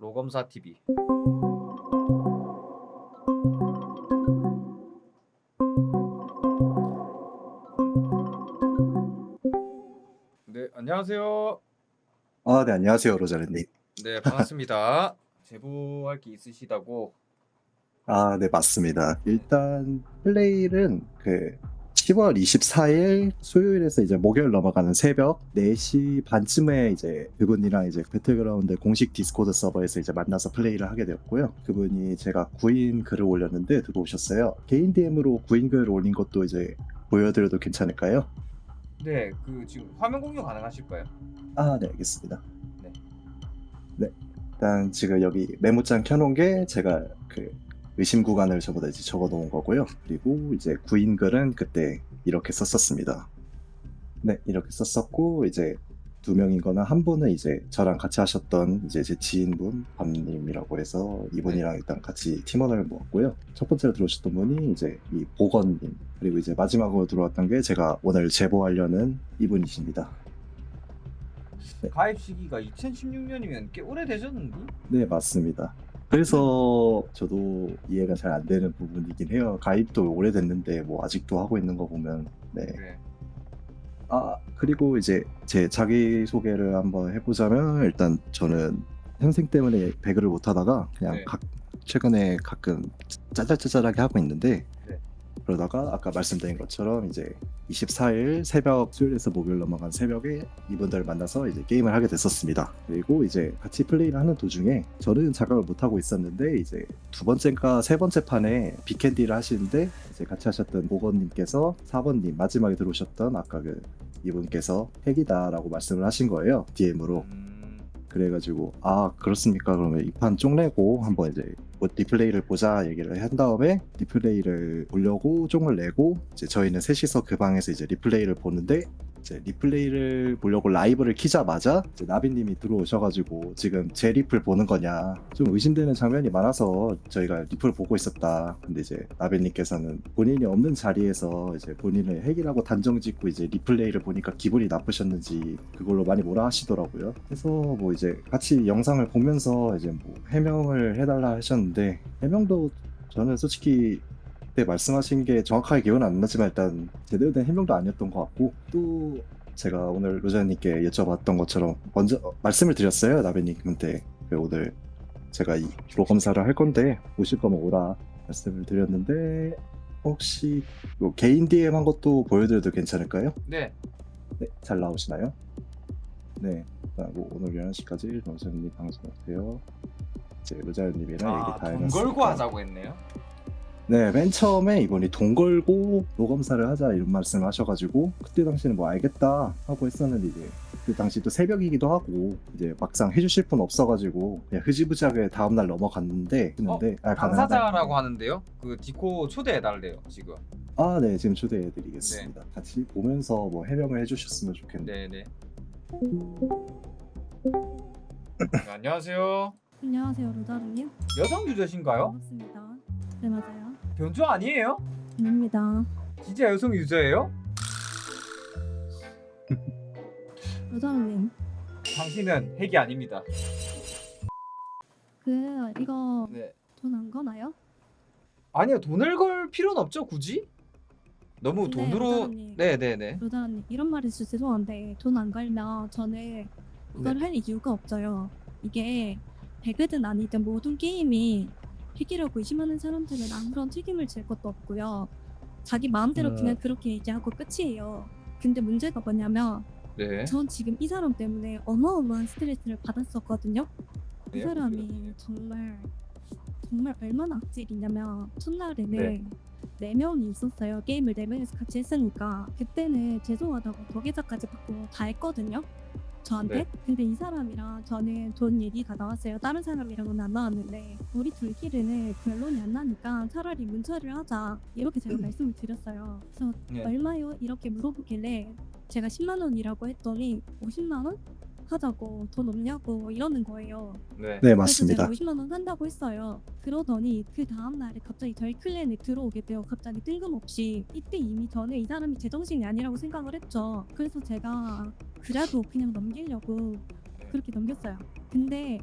로검사 TV. 네, 안녕하세요. 아, 네, 안녕하세요, 로자르님. 네, 반갑습니다. 제보할 게 있으시다고. 아, 네, 맞습니다. 일단 플레이는 그 10월 24일 수요일에서 이제 목요일 넘어가는 새벽 4시 반쯤에 이제 그분이랑 이제 배틀그라운드 공식 디스코드 서버에서 이제 만나서 플레이를 하게 되었고요. 그분이 제가 구인 글을 올렸는데 들어오셨어요. 개인 DM으로 구인 글을 올린 것도 이제 보여드려도 괜찮을까요? 네, 그 지금 화면 공유 가능하실까요? 아, 네, 알겠습니다. 네. 네. 일단 지금 여기 메모장 켜놓은 게 제가 그 의심 구간을 저보다 이제 적어 놓은 거고요. 그리고 이제 구인 글은 그때 이렇게 썼었습니다. 네, 이렇게 썼었고, 이제 두 명인 거는 한 분은 이제 저랑 같이 하셨던 이제 제 지인분, 밤님이라고 해서 이분이랑 일단 같이 팀원을 모았고요. 첫 번째로 들어오셨던 분이 이제 이 보건님, 그리고 이제 마지막으로 들어왔던 게 제가 오늘 제보하려는 이분이십니다. 가입 시기가 2016년이면 꽤 오래 되셨는데? 네, 맞습니다. 그래서 저도 이해가 잘 안 되는 부분이긴 해요. 가입도 오래됐는데 뭐 아직도 하고 있는 거 보면 네. 네. 아, 그리고 이제 제 자기 소개를 한번 해보자면 일단 저는 현생 때문에 배그를 못 하다가 그냥 네. 각, 최근에 가끔 짜잘짜잘하게 하고 있는데 네. 그러다가 아까 말씀드린 것처럼 이제 24일 새벽 수요일에서 목요일 넘어간 새벽에 이분들을 만나서 이제 게임을 하게 됐었습니다. 그리고 이제 같이 플레이를 하는 도중에 저는 자각을 못 하고 있었는데 이제 두 번째인가 세 번째 판에 비캔디를 하시는데 이제 같이 하셨던 보건님께서 4번님 마지막에 들어오셨던 아까 그 이분께서 핵이다라고 말씀을 하신 거예요 DM으로 음, 그래가지고 아 그렇습니까? 그러면 이 판 쪽내고 한번 이제 뭐 리플레이를 보자 얘기를 한 다음에 리플레이를 보려고 쪽을 내고 이제 저희는 셋이서 그 방에서 이제 리플레이를 보는데 이제 리플레이를 보려고 라이브를 키자마자 이제 나비님이 들어오셔가지고 지금 제 리플 보는 거냐. 좀 의심되는 장면이 많아서 저희가 리플 보고 있었다. 근데 이제 나비님께서는 본인이 없는 자리에서 이제 본인을 핵이라고 단정짓고 이제 리플레이를 보니까 기분이 나쁘셨는지 그걸로 많이 뭐라 하시더라고요. 그래서 뭐 이제 같이 영상을 보면서 이제 뭐 해명을 해달라 하셨는데 해명도 저는 솔직히 그때 말씀하신 게 정확하게 기억은 안 나지만 일단 제대로 된 해명도 아니었던 것 같고 또 제가 오늘 로자님께 여쭤봤던 것처럼 먼저 어, 말씀을 드렸어요 나베님한테 그 오늘 제가 이 프로 검사를 할 건데 오실 거면 오라 말씀을 드렸는데 혹시 요 개인 DM 한 것도 보여드려도 괜찮을까요? 네. 네, 잘 나오시나요? 네, 그리고 오늘 11시까지 로자님 방송하세요. 이제 로자님이랑 아, 얘기 다 돈 해놨으니까. 걸고 하자고 했네요. 네, 맨 처음에 이분이 돈 걸고 노검사를 하자 이런 말씀을 하셔가지고 그때 당시는 뭐 알겠다 하고 했었는데 이제 그 당시 또 새벽이기도 하고 이제 막상 해주실 분 없어가지고 그냥 흐지부지하게 다음날 넘어갔는데 했는데 아. 당사자라고 하는데요. 그 디코 초대해 달래요 지금. 아, 네, 지금 초대해드리겠습니다. 같이 보면서 뭐 해명을 해주셨으면 좋겠는데. 네, 네. 네, 안녕하세요. 안녕하세요, 로다루님. 여성 유저신가요? 반갑습니다. 네, 맞아요. 변조 아니에요? 아닙니다. 진짜 여성 유저예요? 로다루님, 당신은 핵이 아닙니다. 그 이거 네. 돈 안 거나요? 아니요 돈을 걸 필요는 없죠 굳이. 너무 근데 돈으로. 여자분이- 네네네. 로다루님, 이런 말이 있어 죄송한데 돈 안 걸면 저는 이걸 네. 할 이유가 없어요. 이게 배그든 아니든 모든 게임이 핵이라고 의심하는 사람들은 아무런 책임을 질 것도 없고요. 자기 마음대로 음. 그냥 그렇게 얘기하고 끝이에요. 근데 문제가 뭐냐면 네. 전 지금 이 사람 때문에 어마어마한 스트레스를 받았었거든요. 이 네, 사람이 정말 정말 얼마나 악질이냐면 첫날에는 네. 네 명이 있었어요. 게임을 네 명이서 같이 했으니까 그때는 죄송하다고 덕계자까지 받고 다 했거든요. 저한테. 네. 근데 이 사람이랑 저는 돈 얘기가 나왔어요. 다른 사람이랑은 안 나왔는데 우리 둘끼리는 결론이 안 나니까 차라리 문처를 하자 이렇게 제가 말씀을 드렸어요. 그래서 네. 얼마요? 이렇게 물어보길래 제가 10만 원이라고 했더니 50만 원 하자고 돈 없냐고 이러는 거예요. 네. 네, 맞습니다. 그래서 제가 50만 원 한다고 했어요. 그러더니 그 다음 날에 갑자기 저희 클랜에 들어오게 돼요. 갑자기 뜬금없이 이때 이미 저는 이 사람이 제정신이 아니라고 생각을 했죠. 그래서 제가 그래도 그냥 넘기려고 그렇게 넘겼어요. 근데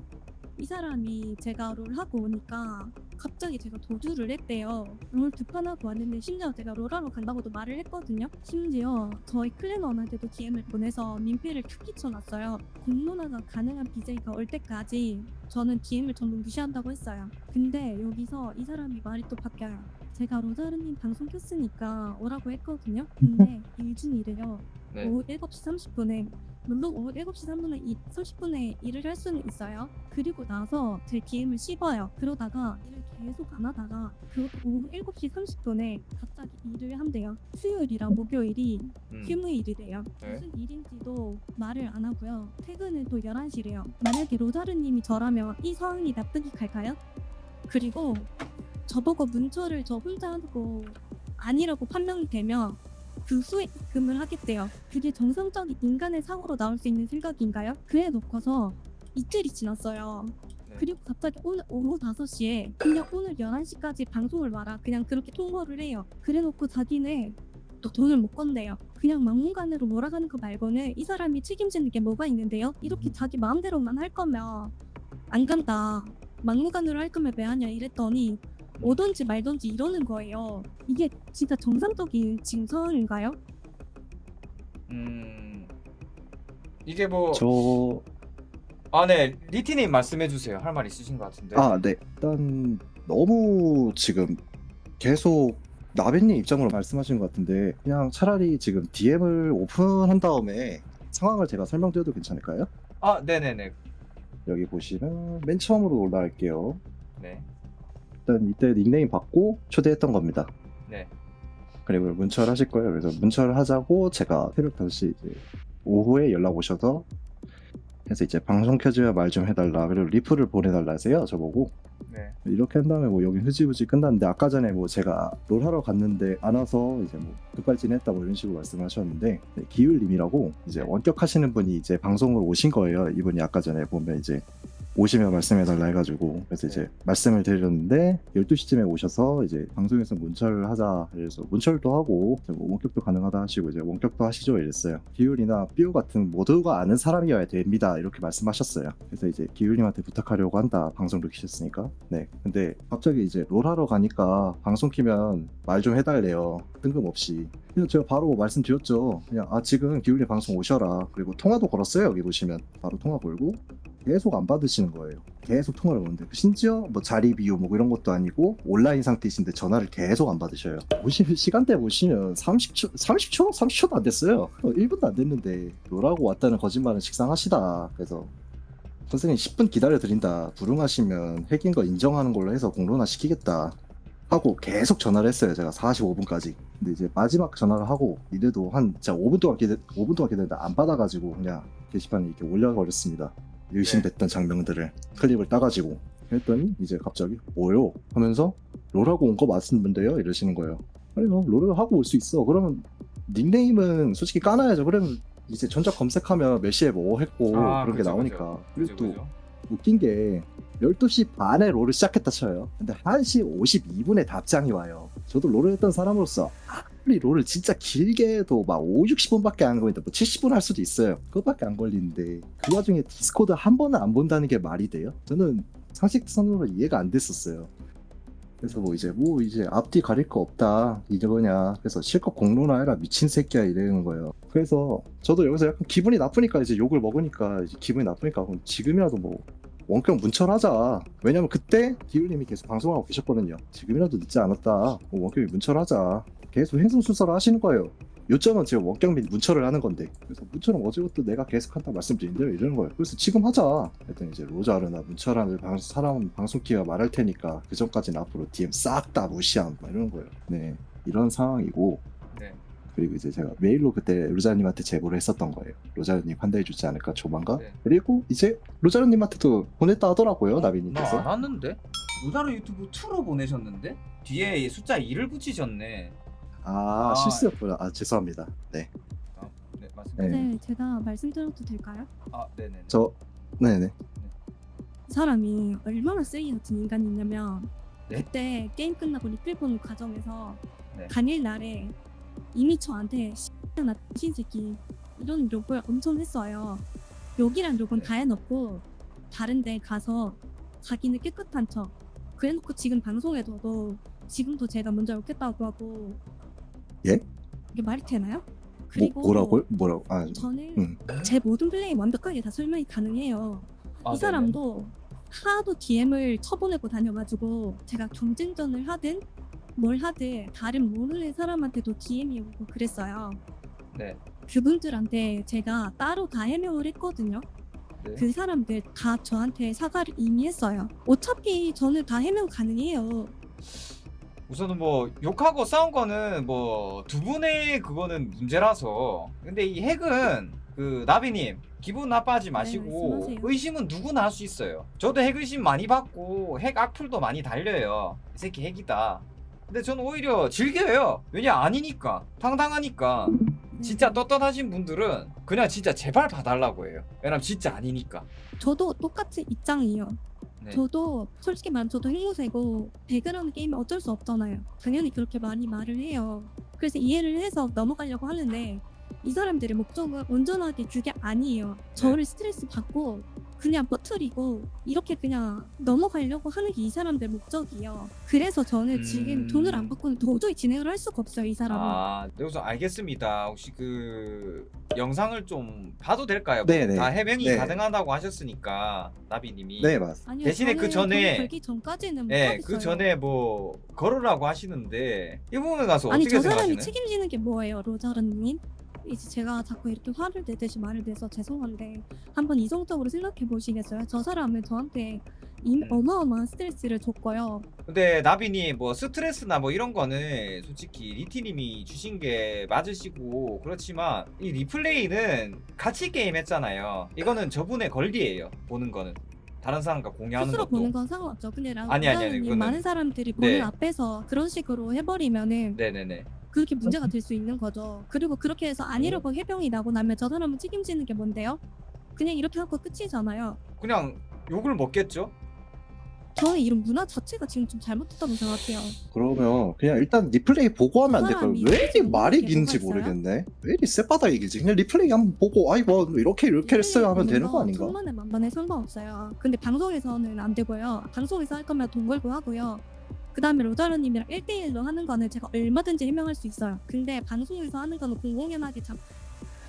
이 사람이 제가 롤 하고 오니까 갑자기 제가 도주를 했대요. 롤 두 판 하고 왔는데 심지어 제가 롤하러 간다고도 말을 했거든요. 심지어 저희 클랜원한테도 DM을 보내서 민폐를 툭 끼쳐놨어요. 공론화가 가능한 BJ가 올 때까지 저는 DM을 전부 무시한다고 했어요. 근데 여기서 이 사람이 말이 또 바뀌어요. 제가 로자르님 방송 켰으니까 오라고 했거든요. 근데 일중이래요. 네. 오후 7시 30분에 물론 오후 7시 3분에 이, 30분에 일을 할 수는 있어요. 그리고 나서 제 DM을 씹어요. 그러다가 일을 계속 안 하다가 그 오후 7시 30분에 갑자기 일을 한대요. 수요일이랑 목요일이 음. 휴무일이래요. 네. 무슨 일인지도 말을 안 하고요. 퇴근은 또 11시래요. 만약에 로자르님이 저라면 이 상황이 납득이 갈까요? 그리고 저보고 문초를 저 혼자 하고 아니라고 판명이 되면 그 수익금을 하겠대요. 그게 정상적인 인간의 사고로 나올 수 있는 생각인가요? 그래 놓고서 이틀이 지났어요. 네. 그리고 갑자기 오늘 오후 5시에 그냥 오늘 11시까지 방송을 마라 그냥 그렇게 통보를 해요. 그래 놓고 자기는 또 돈을 못 건대요. 그냥 막무가내로 몰아가는 거 말고는 이 사람이 책임지는 게 뭐가 있는데요? 이렇게 자기 마음대로만 할 거면 안 간다. 막무가내로 할 거면 왜 하냐 이랬더니 오든지 말든지 이러는 거예요. 이게 진짜 정상적인 상황인가요? 음. 이게 뭐 저 아, 네. 리티님 말씀해 주세요. 할 말 있으신 것 같은데. 아, 네. 일단 너무 지금 계속 나벤님 입장으로 말씀하신 것 같은데 그냥 차라리 지금 DM을 오픈한 다음에 상황을 제가 설명드려도 괜찮을까요? 아, 네, 네, 네. 여기 보시면 맨 처음으로 올라갈게요. 네. 일단 이때 닉네임 받고 초대했던 겁니다. 네. 그리고 문철 하실 거예요. 그래서 문철 하자고 제가 새벽 5시 이제 오후에 연락 오셔서 그래서 이제 방송 켜줘야 말 좀 해달라. 그리고 리플을 보내달라 하세요. 저보고. 네. 이렇게 한 다음에 뭐 여기 흐지부지 끝났는데 아까 전에 뭐 제가 롤 하러 갔는데 안 와서 이제 뭐 급발진했다 뭐 이런 식으로 말씀하셨는데 네, 기율님이라고 이제 원격 하시는 분이 이제 방송을 오신 거예요. 이분이 아까 전에 보면 이제 오시면 말씀해달라 해가지고 그래서 이제 네. 말씀을 드렸는데 12시쯤에 오셔서 이제 방송에서 문철을 하자 그래서 문철도 하고 이제 뭐 원격도 가능하다 하시고 이제 원격도 하시죠 이랬어요. 기율이나 삐오 같은 모두가 아는 사람이어야 됩니다. 이렇게 말씀하셨어요. 그래서 이제 기율님한테 부탁하려고 한다 방송도 키셨으니까. 네. 근데 갑자기 이제 롤하러 가니까 방송 키면 말 좀 해달래요. 뜬금없이. 그래서 제가 바로 말씀드렸죠. 그냥 아 지금 기율님 방송 오셔라. 그리고 통화도 걸었어요 여기 보시면. 바로 통화 걸고 계속 안 받으시는 거예요. 계속 통화를 오는데 심지어 뭐 자리 비우 뭐 이런 것도 아니고 온라인 상태이신데 전화를 계속 안 받으셔요. 보시면 시간대 보시면 30초 30초 30초도 안 됐어요. 어, 1분도 안 됐는데 롤하고 왔다는 거짓말은 식상하시다. 그래서 선생님 10분 기다려 드린다. 불응하시면 핵인 거 인정하는 걸로 해서 공론화 시키겠다. 하고 계속 전화를 했어요. 제가 45분까지. 근데 이제 마지막 전화를 하고 이래도 한 진짜 5분 동안 기다 5분 동안 기다렸는데 안 받아가지고 그냥 게시판에 이렇게 올려버렸습니다. 의심됐던 장면들을 클립을 따가지고 했더니 이제 갑자기 뭐요? 하면서 롤하고 온 거 맞는데요? 이러시는 거예요. 아니요 롤을 하고 올 수 있어. 그러면 닉네임은 솔직히 까놔야죠. 그러면 이제 전적 검색하면 몇 시에 뭐 했고 아, 그런 게 그죠, 나오니까. 그죠. 그리고 그죠, 또 그죠. 웃긴 게 12시 반에 롤을 시작했다 쳐요. 근데 1시 52분에 답장이 와요. 저도 롤을 했던 사람으로서 아 무리 롤을 진짜 길게 해도 막 5, 60분밖에 안 걸린다. 뭐 70분 할 수도 있어요. 그것밖에 안 걸리는데 그 와중에 디스코드 한 번은 안 본다는 게 말이 돼요? 저는 상식선으로 이해가 안 됐었어요. 그래서 뭐 이제 뭐 이제 앞뒤 가릴 거 없다 이거냐 그래서 실컷 공론화 해라 미친 새끼야 이러는 거예요 그래서 저도 여기서 약간 기분이 나쁘니까 이제 욕을 먹으니까 이제 기분이 나쁘니까 그럼 지금이라도 뭐 원격 문철하자. 왜냐면 그때 기울님이 계속 방송하고 계셨거든요. 지금이라도 늦지 않았다. 뭐 원격이 문철하자. 계속 행성수사를 하시는 거예요. 요점은 지금 원격 및 문철을 하는 건데. 그래서 문철은 어제부터 내가 계속 한다 말씀드린대요 이러는 거예요. 그래서 지금 하자. 했더니 이제 로자르나 문철하는 방, 사람 방송키가 말할 테니까 그 전까지는 앞으로 DM 싹 다 무시함. 막 이러는 거예요. 네. 이런 상황이고. 네. 그리고 이제 제가 메일로 그때 로자르님한테 제보를 했었던 거예요 로자르님 환대해 주지 않을까 조만간 네. 그리고 이제 로자르님한테도 보냈다 하더라고요 나 나비님께서 안 왔는데? 루다르 유튜브 2로 보내셨는데? 뒤에 숫자 2를 붙이셨네. 아, 아. 실수였구나 아 죄송합니다 네 아, 네, 맞습니다. 네. 네, 제가 말씀드려도 될까요? 아, 네, 네. 저 네네 사람이 얼마나 쓰레기 같은 인간이냐면 네? 그때 게임 끝나고 리플 보는 과정에서 네. 간일 날에 이미 저한테 나 신새끼 이런 욕을 엄청 했어요. 욕이란 욕은 네. 다 해놓고 다른 데 가서 자기는 깨끗한 척 그래놓고 지금 방송에서도 지금도 제가 먼저 욕했다고 하고 예? 이게 말이 되나요? 뭐, 그리고 뭐 라고요? 뭐라고? 아, 저는 음. 제 모든 플레이 완벽하게 다 설명이 가능해요. 아, 이 사람도 하도 DM을 쳐보내고 다녀가지고 제가 경쟁전을 하든 뭘 하든 다른 모르는 사람한테도 DM이 오고 그랬어요. 네. 그분들한테 제가 따로 다 해명을 했거든요. 네. 그 사람들 다 저한테 사과를 이미 했어요. 어차피 저는 다 해명 가능해요. 우선은 뭐 욕하고 싸운 거는 뭐 두 분의 그거는 문제라서 근데 이 핵은 그 나비님 기분 나빠하지 마시고 네, 말씀하세요. 의심은 누구나 할 수 있어요 저도 핵 의심 많이 받고 핵 악플도 많이 달려요 이 새끼 핵이다 근데 저는 오히려 즐겨요 왜냐 아니니까 당당하니까 네. 진짜 떳떳하신 분들은 그냥 진짜 제발 봐달라고 해요 왜냐면 진짜 아니니까 저도 똑같이 입장이에요. 네. 저도 솔직히 말하면 저도 헬로세고 배그라는 게임이 어쩔 수 없잖아요. 당연히 그렇게 많이 말을 해요. 그래서 이해를 해서 넘어가려고 하는데 이 사람들의 목적은 온전하게 그게 아니에요. 저를 스트레스 받고 그냥 퍼뜨리고 이렇게 그냥 넘어가려고 하는 게 이 사람들 목적이에요. 그래서 저는 음. 지금 돈을 안 받고는 도저히 진행을 할 수가 없어요. 이 사람은. 아, 네, 우선 알겠습니다. 혹시 그 영상을 좀 봐도 될까요? 네, 네. 다 해명이 네. 가능하다고 하셨으니까 나비님이. 네, 맞습니다. 아니요, 대신에 그 저는 전에- 돈 걸기 전까지는 네. 그 전에 뭐 걸으라고 하시는데 이 부분에 가서 아니 어떻게 저 사람이 생각하시나요? 책임지는 게 뭐예요, 로자르님? 이제 제가 자꾸 이렇게 화를 내듯이 말을 내서 죄송한데 한번 이성적으로 생각해 보시겠어요? 저 사람은 저한테 이 음. 어마어마한 스트레스를 줬고요. 근데 나비님 뭐 스트레스나 뭐 이런 거는 솔직히 리티님이 주신 게 맞으시고 그렇지만 이 리플레이는 같이 게임 했잖아요. 이거는 저분의 권리예요. 보는 거는 다른 사람과 공유하는 스스로 것도. 보는 건 상관없죠. 근데 라- 아니, 아니, 아니, 로자르님 그거는- 많은 사람들이 보는 네. 앞에서 그런 식으로 해버리면은 네네네. 그렇게 문제가 될 수 있는 거죠. 그리고 그렇게 해서 아니라고 해병이 나고 나면 저 사람은 책임지는 게 뭔데요? 그냥 이렇게 하고 끝이잖아요. 그냥 욕을 먹겠죠? 저는 이런 문화 자체가 지금 좀 잘못됐다고 생각해요. 그러면 그냥 일단 리플레이 보고 하면 안 될까요? 왜 이리 말이 긴지? 모르겠네. 왜 이리 쌔바닥 이기지? 그냥 리플레이 한번 보고 아이 뭐 이렇게 이렇게 했어요 하면 되는 거 아닌가? 천만에 만번에 상관없어요. 근데 방송에서는 안 되고요. 방송에서 할 거면 돈 걸고 하고요. 그 다음에 로자르님이랑 1대1로 하는 거는 제가 얼마든지 해명할 수 있어요. 근데 방송에서 하는 거는 공공연하게 장,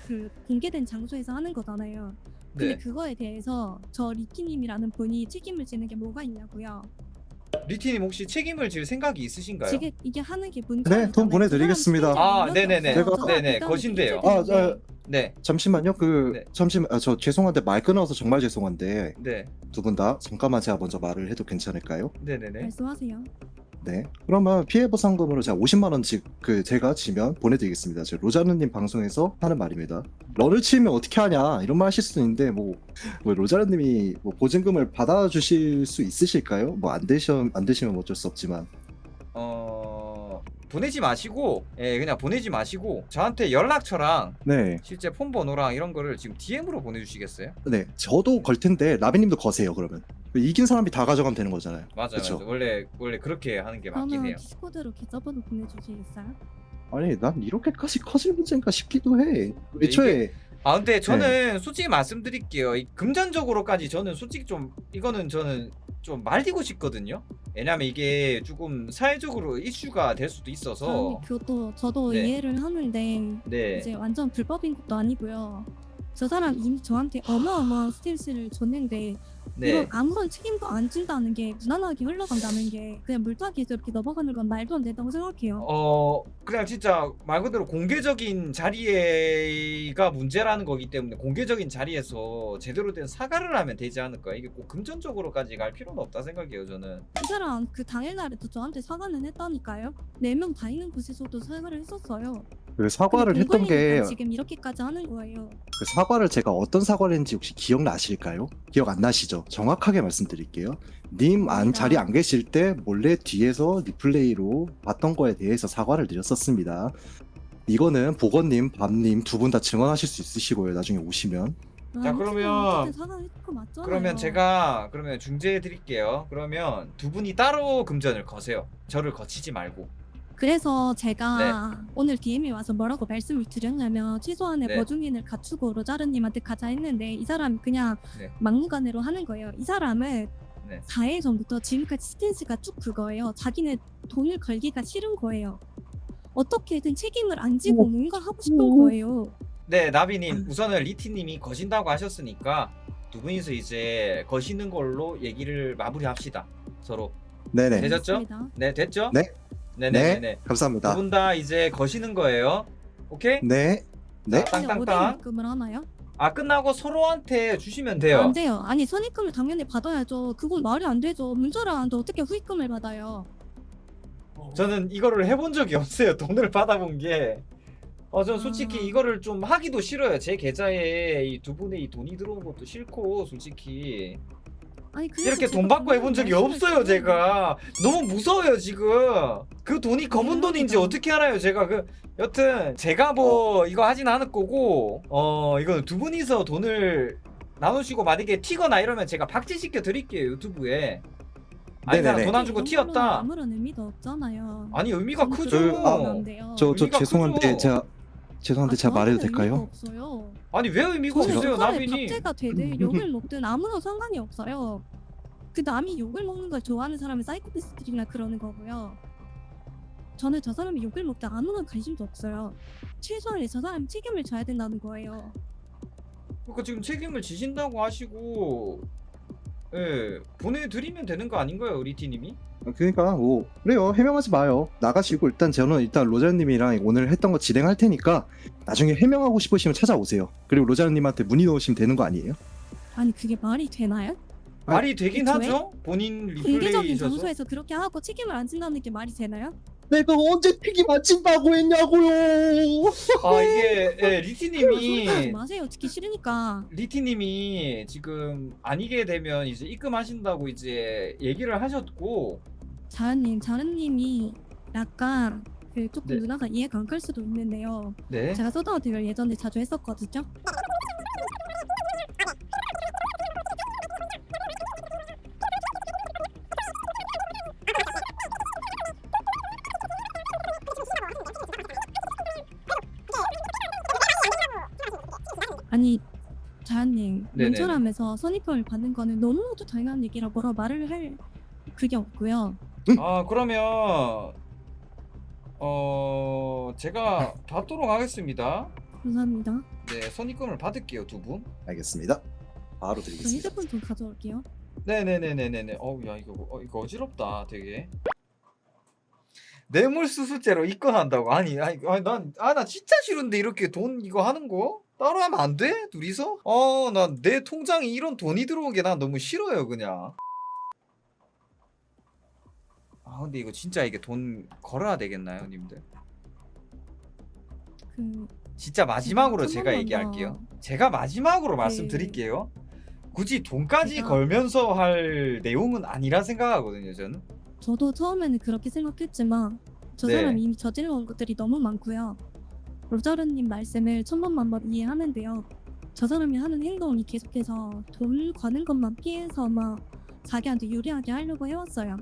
그 공개된 장소에서 하는 거잖아요. 근데 네. 그거에 대해서 저 리키님이라는 분이 책임을 지는 게 뭐가 있냐고요. 리티님 혹시 책임을 질 생각이 있으신가요? 지금 이게 하는 게 문제예요. 네, 돈 보내드리겠습니다. 아, 네네네. 제가- 네네, 거신데요. 아, 저- 네, 잠시만요. 그 네. 잠시만 아, 저 죄송한데 말 끊어서 정말 죄송한데 네, 두 분 다 잠깐만 제가 먼저 말을 해도 괜찮을까요? 네네네. 말씀하세요. 네. 그러면 피해 보상금으로 제가 50만 원씩 그 제가 지면 보내드리겠습니다. 저 로자르님 방송에서 하는 말입니다. 런을 치면 어떻게 하냐 이런 말 하실 수 있는데 뭐, 뭐 로자르님이 뭐 보증금을 받아주실 수 있으실까요? 뭐 안 되시면 안 되시면 어쩔 수 없지만 어 보내지 마시고, 예, 그냥 보내지 마시고 저한테 연락처랑 네, 실제 폰 번호랑 이런 거를 지금 DM으로 보내주시겠어요? 네 저도 걸 텐데 라비님도 거세요 그러면 이긴 사람이 다 가져가면 되는 거잖아요. 맞아요. 그쵸. 원래 원래 그렇게 하는 게 맞긴 그러면 해요. 디스코드로 계좌번호 보내주시겠어요? 아니 난 이렇게까지 커질 문제인가 싶기도 해. 애초에 아 근데 저는 네. 솔직히 말씀드릴게요. 이 금전적으로까지 저는 솔직히 좀 이거는 저는 좀 말리고 싶거든요. 왜냐면 이게 조금 사회적으로 이슈가 될 수도 있어서. 그것도 저도 네. 이해를 하는데 네. 이제 완전 불법인 것도 아니고요. 저 사람 이미 저한테 어마어마한 스트레스를 줬는데 네. 이건 아무런 책임도 안 진다는 게 무난하게 흘러간다는 게 그냥 물타기에서 이렇게 넘어가는 건 말도 안 된다고 생각해요. 어 그냥 진짜 말 그대로 공개적인 자리에가 문제라는 거기 때문에 공개적인 자리에서 제대로 된 사과를 하면 되지 않을까 이게 꼭 금전적으로까지 갈 필요는 없다 생각해요 저는 이 사람 그 당일날에도 저한테 사과는 했다니까요. 네 명 다 있는 곳에서도 사과를 했었어요. 그 사과를 근데 했던 돈게 지금 이렇게까지 하는 거예요. 그 사과를 제가 어떤 사과를 했는지 혹시 기억나실까요? 기억 안 나시죠? 정확하게 말씀드릴게요. 님 안. 자리 안 계실 때 몰래 뒤에서 리플레이로 봤던 거에 대해서 사과를 드렸었습니다. 이거는 보건님, 밤님 두 분 다 증언하실 수 있으시고요. 나중에 오시면. 자, 아, 그러면- 거 맞잖아요. 그러면 제가 그러면 중재해 드릴게요 그러면 두 분이 따로 금전을 거세요 저를 거치지 말고 그래서 제가 오늘 DM이 와서 뭐라고 말씀을 드렸냐면 최소한의 네. 버중인을 갖추고 로자르님한테 가자 했는데 이 사람이 그냥 네. 막무가내로 하는 거예요. 이 사람은 네. 4일 전부터 지금까지 스탠스가 쭉 그거예요. 자기네 돈을 걸기가 싫은 거예요. 어떻게든 책임을 안 지고 뭔가 하고 싶은 거예요. 네, 나비님 우선은 리티님이 거신다고 하셨으니까 두 분이서 이제 거시는 걸로 얘기를 마무리합시다. 서로. 네네. 맞습니다. 네, 됐죠? 네. 네네네. 네. 감사합니다. 두 분 다 이제 거시는 거예요. 오케이? 네. 네. 자, 땅땅땅. 입금을 하나요? 아 끝나고 서로한테 주시면 돼요. 안 돼요. 아니 선입금을 당연히 받아야죠. 그건 말이 안 되죠. 돼 어떻게 후입금을 받아요? 저는 이거를 해본 적이 없어요. 돈을 받아본 게. 어, 전 솔직히 아. 이거를 좀 하기도 싫어요. 제 계좌에 이 두 분의 이 돈이 들어오는 것도 싫고, 솔직히. 아니 그래서 이렇게 제가 돈 받고 해본 적이 말씀을 없어요. 제가. 너무 무서워요, 지금. 그 돈이 검은 돈인지. 어떻게 알아요, 제가. 그, 여튼, 제가 뭐, 이거 하진 않을 거고, 어, 이건 두 분이서 돈을 나누시고 만약에 튀거나 이러면 제가 박제시켜 드릴게요, 유튜브에. 아니, 네네네. 돈안 주고 이런 튀었다. 아무런 의미도 없잖아요. 아니, 의미가 크죠. 거 아, 하면 안 돼요. 저, 저 의미가 죄송한데 크죠. 제가 죄송한데 아, 제가 말해도 저는 될까요? 없어요. 아니, 왜 의미가 저는 없어요, 나빈이? 박제가 되든 욕을 먹든 아무런 상관이 없어요. 그 남이 욕을 먹는 걸 좋아하는 사람은 사이코패스들이나 그러는 거고요. 저는 저 사람이 욕을 먹든 아무런 관심도 없어요. 최소한 저 사람 책임을 져야 된다는 거예요. 그러니까 지금 책임을 지신다고 하시고 예 보내드리면 되는 거 아닌가요 리티님이? 그러니까 뭐 그래요 해명하지 마요 나가시고 일단 저는 일단 로자님이랑 오늘 했던 거 진행할 테니까 나중에 해명하고 싶으시면 찾아오세요 그리고 로자님한테 문의 넣으시면 되는 거 아니에요? 아니 그게 말이 되나요? 아, 말이 되긴 애초에? 하죠 본인 공개적인 리플레이셔서 장소에서 그렇게 하고 책임을 안 진다는 게 말이 되나요? 내가 언제 안 진다고 했냐고요 아 이게 예, 리티님이 마세요. 듣기 싫으니까. 리티님이 지금 아니게 되면 이제 입금하신다고 이제 얘기를 하셨고 자은님, 자은님이 약간 그 조금 네. 누나가 이해가 안 갈 수도 있는데요. 네 제가 대결 예전에 자주 했었거든요. 아니 자은님 네네. 문철함에서 선입금을 받는 거는 너무나도 당연한 얘기라 뭐라 말을 할 그게 없고요. 아 그러면 어 제가 받도록 하겠습니다 감사합니다. 네 선입금을 받을게요 두 분 알겠습니다 바로 저 드리겠습니다 휴대폰 좀 가져올게요. 네네네네네네. 어우 야 이거 어, 이거 어지럽다 되게. 뇌물 수수죄로 입건한다고 아니 아니 난아 나 진짜 싫은데 이렇게 돈 이거 하는 거 따로 하면 안 돼? 둘이서? 어 나 내 통장에 이런 돈이 들어온 게난 너무 싫어요 그냥. 아 근데 이거 진짜 이게 돈 걸어야 되겠나요, 님들? 그 진짜 마지막으로 제가 제가 한 얘기할게요. 제가 마지막으로 네. 말씀드릴게요. 굳이 돈까지 제가- 걸면서 할 내용은 아니라 생각하거든요, 저는. 저도 처음에는 그렇게 생각했지만 저 네. 사람이 이미 저질러온 것들이 너무 많고요. 로자르님 말씀을 천번만번 이해하는데요. 저 사람이 하는 행동이 계속해서 돈 거는 것만 피해서 막 자기한테 유리하게 하려고 해왔어요.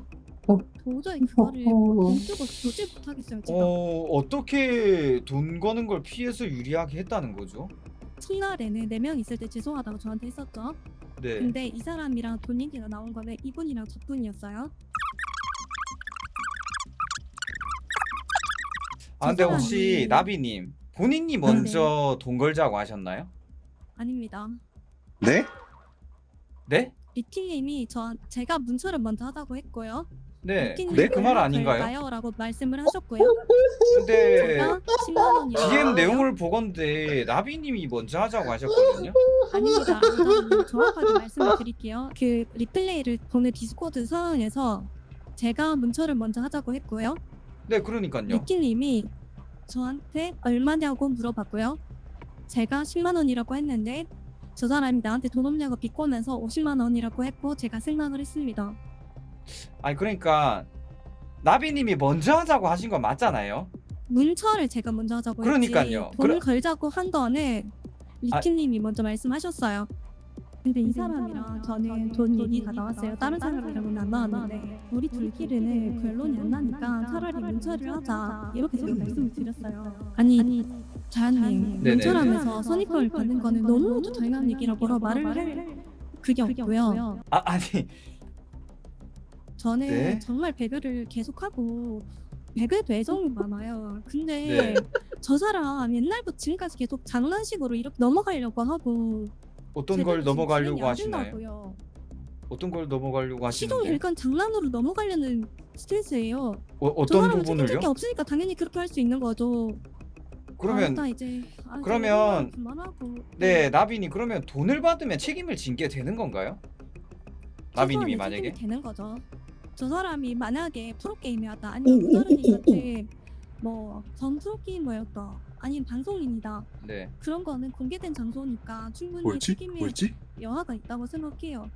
어. 도저히 그거를 뭐 눈뜨고 도저히 못하겠어요. 제가 어, 어떻게 돈 거는 걸 피해서 유리하게 했다는 거죠? 첫날에는 네 명 있을 때 죄송하다고 저한테 했었죠. 네. 근데 이 사람이랑 돈 얘기가 나온 거는 이분이랑 저분이었어요. 아, 근데 저 혹시 나비님 본인이 먼저 돈 걸자고 하셨나요? 아닙니다. 네? 네? 리티님이 저 제가 문철을 먼저 하자고 했고요. 네. 리티님이 네, 그 말 아닌가요? 어, 라고 말씀을 하셨고요. 근데 제가 10만 원이요. DM 내용을 보건데 나비님이 먼저 하자고 하셨거든요. 아닙니다. 일단 정확하게 말씀을 드릴게요. 그 리플레이를 보는 디스코드 상황에서 제가 문철을 먼저 하자고 했고요. 네, 그러니까요. 리티님이 저한테 얼마냐고 물어봤고요. 제가 10만 원이라고 했는데 저 사람이 나한테 돈 없냐고 비꼬면서 50만 원이라고 했고 제가 승낙을 했습니다. 아니 그러니까 나비님이 먼저 하자고 하신 건 맞잖아요. 문철을 제가 먼저 하자고 그러니까요. 돈을 걸자고 한 거는 리티님이 먼저 말씀하셨어요. 근데 이 사람이랑 저는 돈 얘기가 나왔어요. 다른 사람이랑은 안 나왔는데 우리 둘끼리는 결론이 안 나니까 차라리 문철을 하자 이렇게 제가 말씀을 드렸어요. 아니 자연님 네네. 문철하면서 선입견을 받는 거는 너무나도 당연한 얘기라고 말을 할 그게 없고요. 아 아니 저는 네. 정말 배그를 계속하고 배그에도 애정이 많아요. 근데 네. 저 사람 옛날부터 지금까지 계속 장난식으로 이렇게 넘어가려고 하고 어떤 제대로 걸 지금 넘어가려고 안 하시나요? 된다고요. 어떤 걸 넘어가려고 시도 하시는데? 일단 장난으로 넘어가려는 스탠스예요. 어, 저 어떤 사람은 책임질 부분을요? 게 없으니까 당연히 그렇게 할 수 있는 거죠. 그러면 아, 이제 아, 이제 그러면- 그만하고 네 나빈이 그러면 돈을 받으면 책임을 지게 되는 건가요? 최소한의 만약에 책임이 되는 거죠. 저 사람이 만약에 프로 게이머였다 오, 아니면 오, 무다른이 오, 오, 같은 뭐 전 프로 게이머였다 아니면 방송인이다 네 그런 거는 공개된 장소니까 충분히 뭐였지? 책임의 뭐였지? 여하가 있다고 생각해요.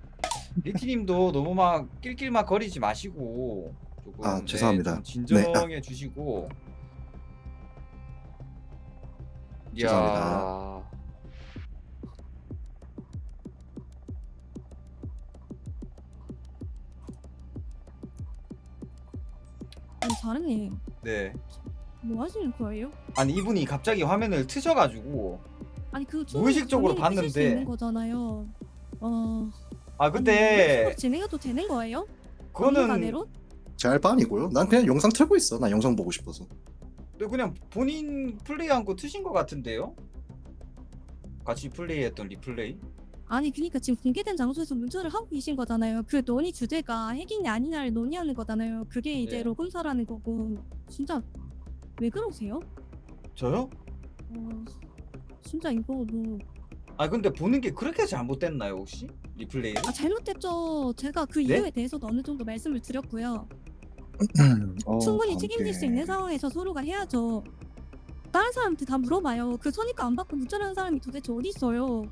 리티님도 너무 막 낄낄막 거리지 마시고 조금 아, 죄송합니다. 좀 진정해 주시고 이야 죄송합니다. 아니 자랑님 네 뭐 하시는 거예요? 아니 이분이 갑자기 화면을 트셔가지고 아니 그 무의식적으로 봤는데. 있는 거잖아요. 어. 아 아니, 근데 무의식으로 진행해도 되는 거예요? 그거는? 제 알바아니고요. 난 그냥 영상 틀고 있어. 나 영상 보고 싶어서. 네, 그냥 본인 플레이한 거 트신 것 같은데요? 같이 플레이했던 리플레이? 아니 그니까 지금 공개된 장소에서 문자를 하고 계신 거잖아요. 그 논의 주제가 핵이냐 아니냐를 논의하는 거잖아요. 그게 이제 네. 로금사라는 거고 진짜 왜 그러세요? 저요? 어, 진짜 이거 뭐아 근데 보는 게 그렇게 잘못됐나요 혹시? 리플레이를? 아, 잘못됐죠. 제가 그 네? 이유에 대해서도 어느 정도 말씀을 드렸고요. 어, 충분히. 책임질 수 있는 상황에서 서로가 해야죠. 다른 사람한테 다 물어봐요. 그 선입과 안 받고 무죄라는 사람이 도대체 어디 있어요?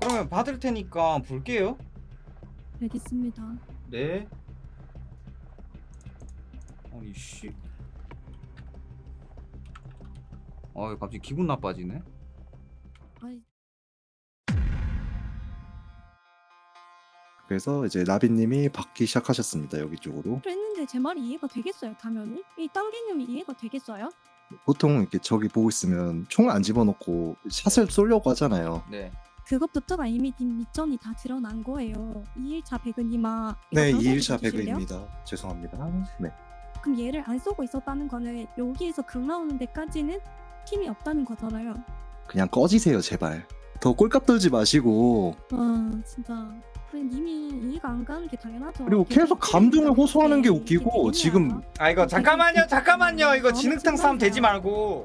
그러면 받을 테니까 볼게요 알겠습니다. 네 아니 씨 아 갑자기 기분 나빠지네 아니, 그래서 이제 나비님이 받기 시작하셨습니다. 여기 쪽으로. 그랬는데 제 말이 이해가 되겠어요, 당연히? 이딴 개념이 이해가 되겠어요? 보통 이렇게 저기 보고 있으면 총 안 집어넣고 샷을 쏘려고 하잖아요. 네 그것부터가 이미 님 미천이 다 드러난 거예요. 2일차 배그니마. 이거 네, 방송 2일차 주실래요? 배그입니다. 죄송합니다. 네. 그럼 얘를 안 쏘고 있었다는 거는 여기에서 강 나오는 데까지는 팀이 없다는 거잖아요. 그냥 꺼지세요, 제발. 더 꼴값 떨지 마시고 아 진짜 님이 이해가 안 가는 게 당연하죠. 그리고 계속 감동을 호소하는 게 웃기고 지금 아 이거 잠깐만요 잠깐만요 이거 아, 진흙탕 싸움 되지 말고